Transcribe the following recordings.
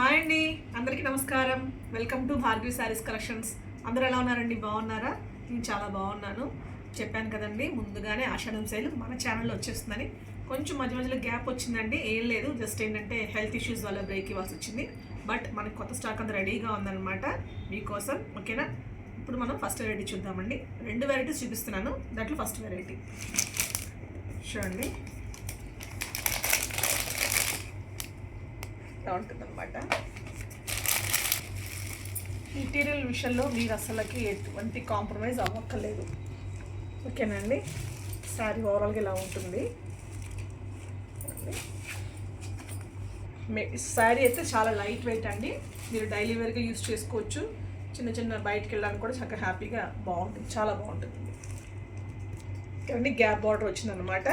Hi అండి అందరికీ నమస్కారం. Welcome to Bhargavi sarees collections అందరు ఎలా ఉన్నారండి? బాగున్నారా? నేను చాలా బాగున్నాను. చెప్పాను కదండి ముందుగానే ఆషాఢం శైలి మన ఛానల్లో వచ్చేస్తుందని. కొంచెం మధ్య మధ్యలో గ్యాప్ వచ్చిందండి ఏం లేదు. జస్ట్ ఏంటంటే హెల్త్ ఇష్యూస్ వల్ల బ్రేక్ ఇవ్వాల్సి వచ్చింది. బట్ మనకి కొత్త స్టాక్ అంతా రెడీగా ఉందన్నమాట. మీకోసం ఓకేనా? ఇప్పుడు మనం ఫస్ట్ వెరైటీ చూద్దామండి. రెండు వెరైటీస్ చూపిస్తున్నాను. దాంట్లో ఫస్ట్ వెరైటీ చూడండి. ఇలా ఉంటుందన్నమాట. మెటీరియల్ విషయంలో మీరు అసలుకి ఎటువంటి కాంప్రమైజ్ అవ్వక్కర్లేదు. ఓకేనండి శారీ ఓవరాల్గా ఇలా ఉంటుంది. శారీ అయితే చాలా లైట్ వెయిట్ అండి. మీరు డైలీ వేర్గా యూస్ చేసుకోవచ్చు. చిన్న చిన్న బయటకు వెళ్ళడానికి కూడా చక్కగా హ్యాపీగా బాగుంటుంది. చాలా బాగుంటుంది. ఇక్కడ గ్యాప్ బార్డర్ వచ్చిందనమాట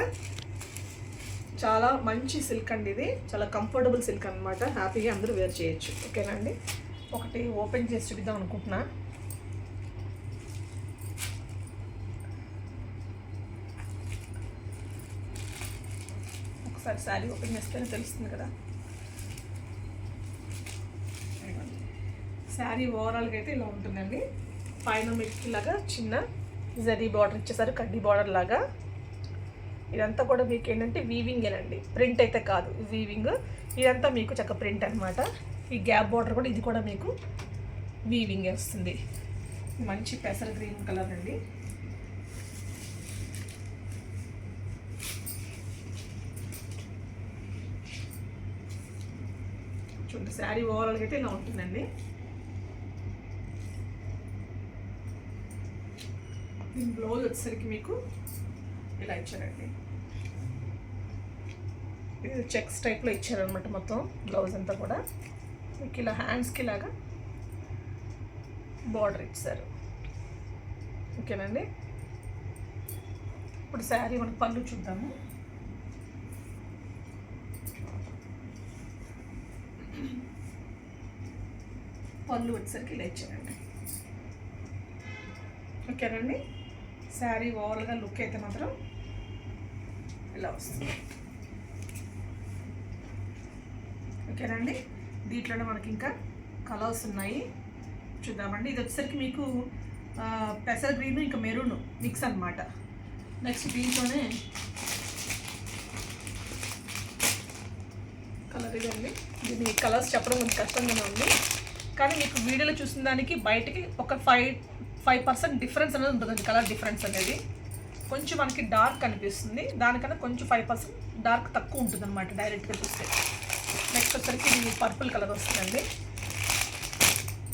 చాలా మంచి సిల్క్ అండి ఇది. చాలా కంఫర్టబుల్ సిల్క్ అనమాట హ్యాపీగా అందరూ వేర్ చేయొచ్చు. ఓకేనా అండి? ఒకటి ఓపెన్ చేసి చూపిద్దాం అనుకుంటున్నా. ఒకసారి శారీ ఓపెన్ చేస్తేనే తెలుస్తుంది కదా. శారీ ఓవరాల్గా అయితే ఇలా ఉంటుందండి. పైన మెక్కిలాగా చిన్న జరీ బార్డర్ ఇచ్చేసారు. కడ్డీ బార్డర్ లాగా. ఇదంతా కూడా మీకు ఏంటంటే వీవింగేనండి ప్రింట్ అయితే కాదు వీవింగ్ ఇదంతా మీకు చక్క ప్రింట్ అనమాట ఈ గ్యాప్ బార్డర్ కూడా ఇది కూడా మీకు వీవింగ్ వస్తుంది. మంచి పెసర గ్రీన్ కలర్ అండి. చూడండి శారీ ఓవరాల్గా అయితే ఇలా ఉంటుందండి. దీని బ్లౌజ్ వచ్చేసరికి మీకు ఇలా ఇచ్చారండి ఇది చెక్స్ టైప్లో ఇచ్చారనమాట మొత్తం బ్లౌజ్ అంతా కూడా. మీకు ఇలా హ్యాండ్స్కి లాగా బార్డర్ ఇచ్చారు. ఓకేనండి? ఇప్పుడు శారీ మనకు పళ్ళు చూద్దాము. పళ్ళు వచ్చేసరికి ఇలా ఇచ్చారండి. ఓకేనండి? శారీ ఓవరాల్గా లుక్ అయితే మాత్రం ఇలా వస్తుంది అండి దీంట్లోనే మనకి ఇంకా కలర్స్ ఉన్నాయి. చూద్దామండి. ఇది వచ్చేసరికి మీకు ఆ, పెసర గ్రీన్ ఇంకా మెరూన్ మిక్స్ అన్నమాట. నెక్స్ట్ దీంట్లోనే కలర్ ఇదండి దీని కలర్స్ చెప్పడం కొంచెం కష్టంగానే ఉంది. కానీ మీకు వీడియోలో చూసిన దానికి బయటికి ఒక ఫైవ్ ఫైవ్ పర్సెంట్ డిఫరెన్స్ అనేది ఉంటుంది కలర్ డిఫరెన్స్ అనేది. కొంచెం మనకి డార్క్ అనిపిస్తుంది. దానికన్నా కొంచెం ఫైవ్ పర్సెంట్ డార్క్ తక్కువ ఉంటుంది అనమాట డైరెక్ట్గా చూస్తే. నెక్స్ట్ వచ్చరికి ఇది పర్పుల్ కలర్ వస్తుందండి.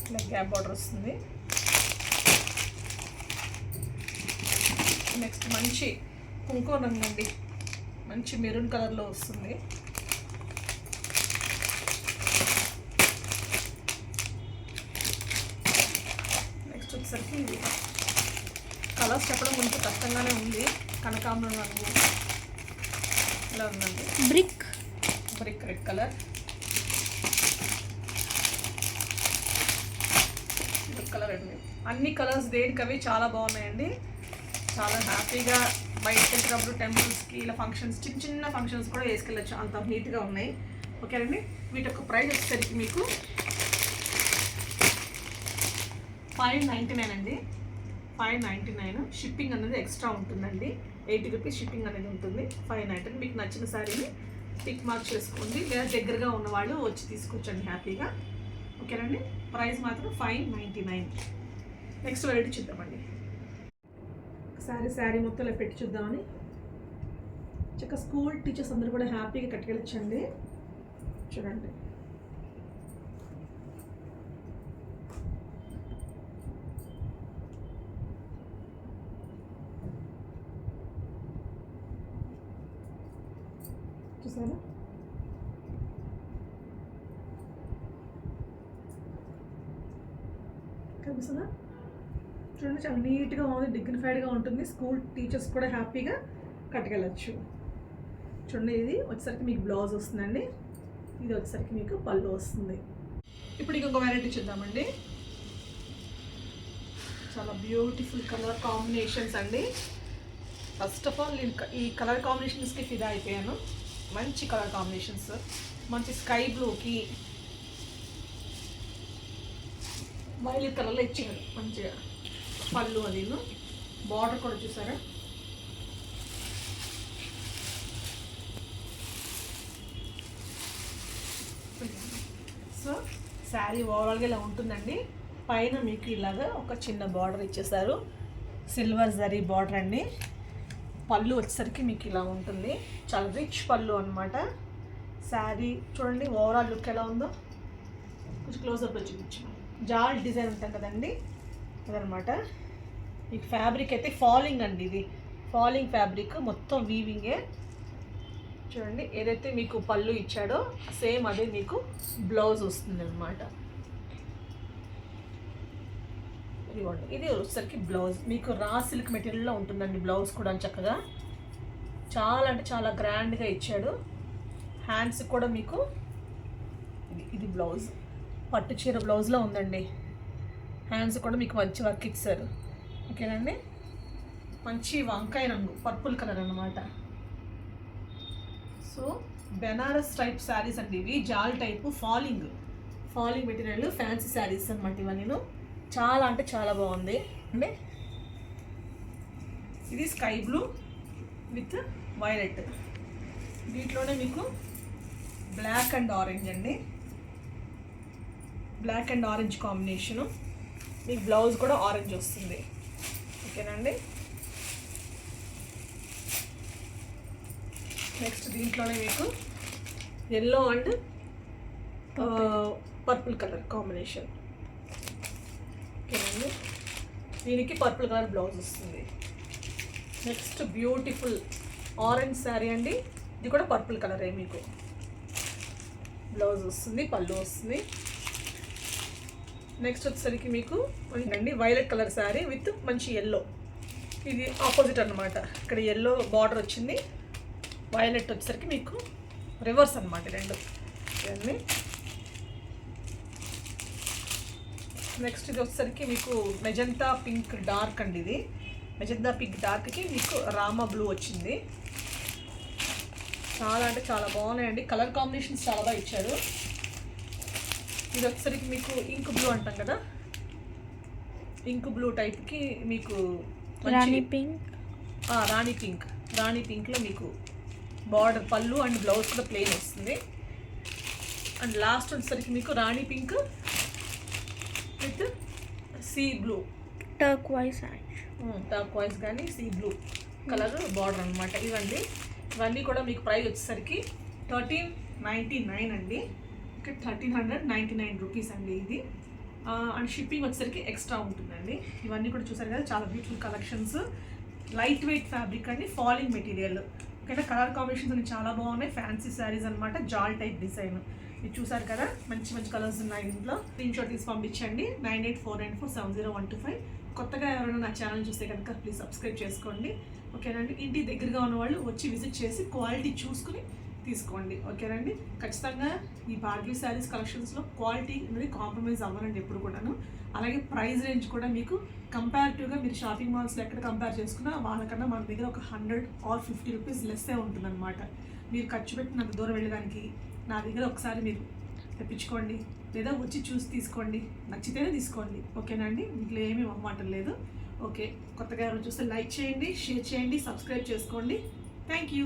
ఇలా గ్యాప్ బార్డర్ వస్తుంది. నెక్స్ట్ మంచి కుంకుమ రంగు అండి. మంచి మెరూన్ కలర్లో వస్తుంది. నెక్స్ట్ వచ్చేసరికి ఇది. కలర్స్ చెప్పడం కొంచెం కష్టంగానే ఉంది. కనకాంబరం రంగు. ఇలా ఉందండి? Brick. Brick red colour. Brick colour అండి. అన్ని కలర్స్ దేనికవి చాలా బాగున్నాయండి. చాలా హ్యాపీగా బయటకు వెళ్ళినప్పుడు టెంపుల్స్కి ఇలా ఫంక్షన్స్ చిన్న చిన్న ఫంక్షన్స్ కూడా వేసుకెళ్ళచ్చు. అంత నీట్గా ఉన్నాయి. ఓకేనండి? వీటి యొక్క ప్రైస్ వచ్చేసరికి మీకు ఫైవ్ నైంటీ నైన్ అండి. ఫైవ్ నైంటీ నైన్ షిప్పింగ్ అనేది ఎక్స్ట్రా ఉంటుందండి. ఎయిటీ రూపీస్ షిప్పింగ్ అనేది ఉంటుంది. ఫైవ్ నైంటీ మీకు నచ్చిన శారీని టిక్ మార్క్ చేసుకోండి. లేదా దగ్గరగా ఉన్న వాళ్ళు వచ్చి తీసుకొచ్చండి హ్యాపీగా. ఓకేనండి? ప్రైస్ మాత్రం five ninety nine. Next variety చూద్దామండి. శారీ శారీ మొత్తం ఇలా పెట్టి చూద్దామని. చక్కగా స్కూల్ టీచర్స్ అందరూ కూడా హ్యాపీగా కట్టుకెళ్ళొచ్చండి. చూడండి. చూసారా? కనిపిస్తుందా? చూడండి చాలా నీట్గా ఉంది డిగ్నిఫైడ్గా ఉంటుంది. స్కూల్ టీచర్స్ కూడా హ్యాపీగా కట్టుకెళ్ళచ్చు. చూడండి ఇది వచ్చేసరికి మీకు బ్లౌజ్ వస్తుందండి. ఇది వచ్చేసరికి మీకు పళ్ళు వస్తుంది. ఇప్పుడు ఇంకొక వెరైటీ చూద్దామండి. చాలా బ్యూటిఫుల్ కలర్ కాంబినేషన్స్ అండి. ఫస్ట్ ఆఫ్ ఆల్ నేను ఈ కలర్ కాంబినేషన్స్కి ఫిదా అయిపోయాను. మంచి కలర్ కాంబినేషన్స్ మంచి స్కై బ్లూకి వైలెట్ కలర్లో ఇచ్చారు. మంచిగా పళ్ళు అది బార్డర్ కూడా చూసారా? సో శారీ ఓవరాల్గా ఇలా ఉంటుందండి. పైన మీకు ఇలాగా ఒక చిన్న బార్డర్ ఇచ్చేసారు సిల్వర్ జరీ బార్డర్ అండి. పళ్ళు వచ్చేసరికి మీకు ఇలా ఉంటుంది. చాలా రిచ్ పళ్ళు అనమాట శారీ చూడండి ఓవరాల్ లుక్ ఎలా ఉందో. కొంచెం క్లోజప్ వచ్చి కూర్చున్నాం జాల్ డిజైన్ ఉంటాం కదండి. అదనమాట ఈ ఫ్యాబ్రిక్ అయితే ఫాలింగ్ అండి ఇది. ఫాలింగ్ ఫ్యాబ్రిక్ మొత్తం వీవింగే చూడండి ఏదైతే మీకు పళ్ళు ఇచ్చాడో సేమ్ అదే మీకు బ్లౌజ్ వస్తుంది అనమాట ఇదిగోండి ఇది వచ్చేసరికి బ్లౌజ్ మీకు రా సిల్క్ మెటీరియల్లో ఉంటుందండి బ్లౌజ్ కూడా చక్కగా. చాలా అంటే చాలా గ్రాండ్గా ఇచ్చాడు. హ్యాండ్స్ కూడా మీకు ఇది ఇది బ్లౌజ్ పట్టు చీర బ్లౌజ్లో ఉందండి. హ్యాండ్స్ కూడా మీకు మంచి వర్క్ ఇచ్చారు. ఓకేనండి మంచి వంకాయ రంగు పర్పుల్ కలర్ అనమాట సో బెనారస్ టైప్ శారీస్ అండి ఇవి. జాల్ type falling falling material fancy saris అనమాట ఇవన్నీ. చాలా అంటే చాలా బాగుంది. అండి ఇది స్కై బ్లూ విత్ వైలెట్. దీంట్లోనే మీకు బ్లాక్ అండ్ ఆరెంజ్ అండి. Black and orange combination. మీకు బ్లౌజ్ కూడా ఆరెంజ్ వస్తుంది. ఓకేనండి నెక్స్ట్ దీంట్లోనే మీకు yellow and purple colour combination ఓకేనండి దీనికి పర్పుల్ కలర్ బ్లౌజ్ వస్తుంది. నెక్స్ట్ బ్యూటిఫుల్ ఆరెంజ్ శారీ అండి. ఇది కూడా పర్పుల్ కలరే మీకు. బ్లౌజ్ వస్తుంది పళ్ళు వస్తుంది. నెక్స్ట్ వచ్చేసరికి మీకు అండి వైలెట్ కలర్ శారీ విత్ మంచి ఎల్లో ఇది ఆపోజిట్ అన్నమాట. ఇక్కడ ఎల్లో బార్డర్ వచ్చింది. వైలెట్ వచ్చేసరికి మీకు రివర్స్ అనమాట రెండు. ఇవన్నీ. నెక్స్ట్ ఇది వచ్చేసరికి మీకు మెజంతా పింక్ డార్క్ అండి ఇది. మెజంతా పింక్ డార్క్కి మీకు రామా బ్లూ వచ్చింది. చాలా అంటే చాలా బాగున్నాయండి. కలర్ కాంబినేషన్స్ చాలా బాగా ఇచ్చారు. ఇది వచ్చేసరికి మీకు ఇంక్ బ్లూ అంటాం కదా? ఇంక్ బ్లూ టైప్కి మీకు రాణి పింక్ రాణి పింక్ రాణి పింక్లో మీకు బార్డర్ పళ్ళు అండ్ బ్లౌజ్ కూడా ప్లెయిన్ వస్తుంది. అండ్ లాస్ట్ వచ్చేసరికి మీకు రాణి pink with sea blue. Turquoise turquoise కానీ సీ బ్లూ కలర్ బార్డర్ అనమాట ఇవన్నీ ఇవన్నీ కూడా మీకు ప్రైస్ వచ్చేసరికి థర్టీన్ నైంటీ నైన్ అండి. Okay thirteen hundred ninety nine rupees అండి ఇది. అండ్ షిప్పింగ్ వచ్చేసరికి ఎక్స్ట్రా ఉంటుందండి. ఇవన్నీ కూడా చూసారు కదా చాలా beautiful collections light weight fabric అండి ఫాలింగ్ మెటీరియల్ ఓకేనా? కలర్ కాంబినేషన్స్ అన్ని చాలా బాగున్నాయి. ఫ్యాన్సీ శారీస్ అనమాట జాల్ టైప్ డిజైన్ ఇది చూసారు కదా? మంచి మంచి కలర్స్ ఉన్నాయి ఇంట్లో స్క్రీన్ షాట్ తీసి పంపించండి. Nine eight four nine four seven zero one two five. కొత్తగా ఎవరైనా నా ఛానల్ చూస్తే కనుక ప్లీజ్ సబ్స్క్రైబ్ చేసుకోండి. ఓకేనండి? ఇంటి దగ్గరగా ఉన్న వాళ్ళు వచ్చి విజిట్ చేసి క్వాలిటీ చూసుకుని తీసుకోండి. ఓకేనండి? ఖచ్చితంగా ఈ భాగ్య శారీస్ కలెక్షన్స్లో క్వాలిటీ అనేది కాంప్రమైజ్ అవ్వనండి ఎప్పుడు కూడాను. అలాగే ప్రైస్ రేంజ్ కూడా మీకు కంపారిటివ్గా మీరు షాపింగ్ మాల్స్లో ఎక్కడ కంపేర్ చేసుకున్నా వాళ్ళకన్నా మన దగ్గర ఒక హండ్రెడ్ ఆర్ ఫిఫ్టీ రూపీస్ లెస్సే ఉంటుందన్నమాట. మీరు ఖర్చు పెట్టినంత దూరం వెళ్ళడానికి నా దగ్గర ఒకసారి మీరు తెప్పించుకోండి లేదా వచ్చి చూసి తీసుకోండి. నచ్చితేనే తీసుకోండి. ఓకేనా అండి? ఇంట్లో ఏమీ మొహమాటం లేదు. ఓకే. కొత్తగా ఎవరు చూస్తే లైక్ చేయండి షేర్ చేయండి సబ్స్క్రైబ్ చేసుకోండి. Thank you.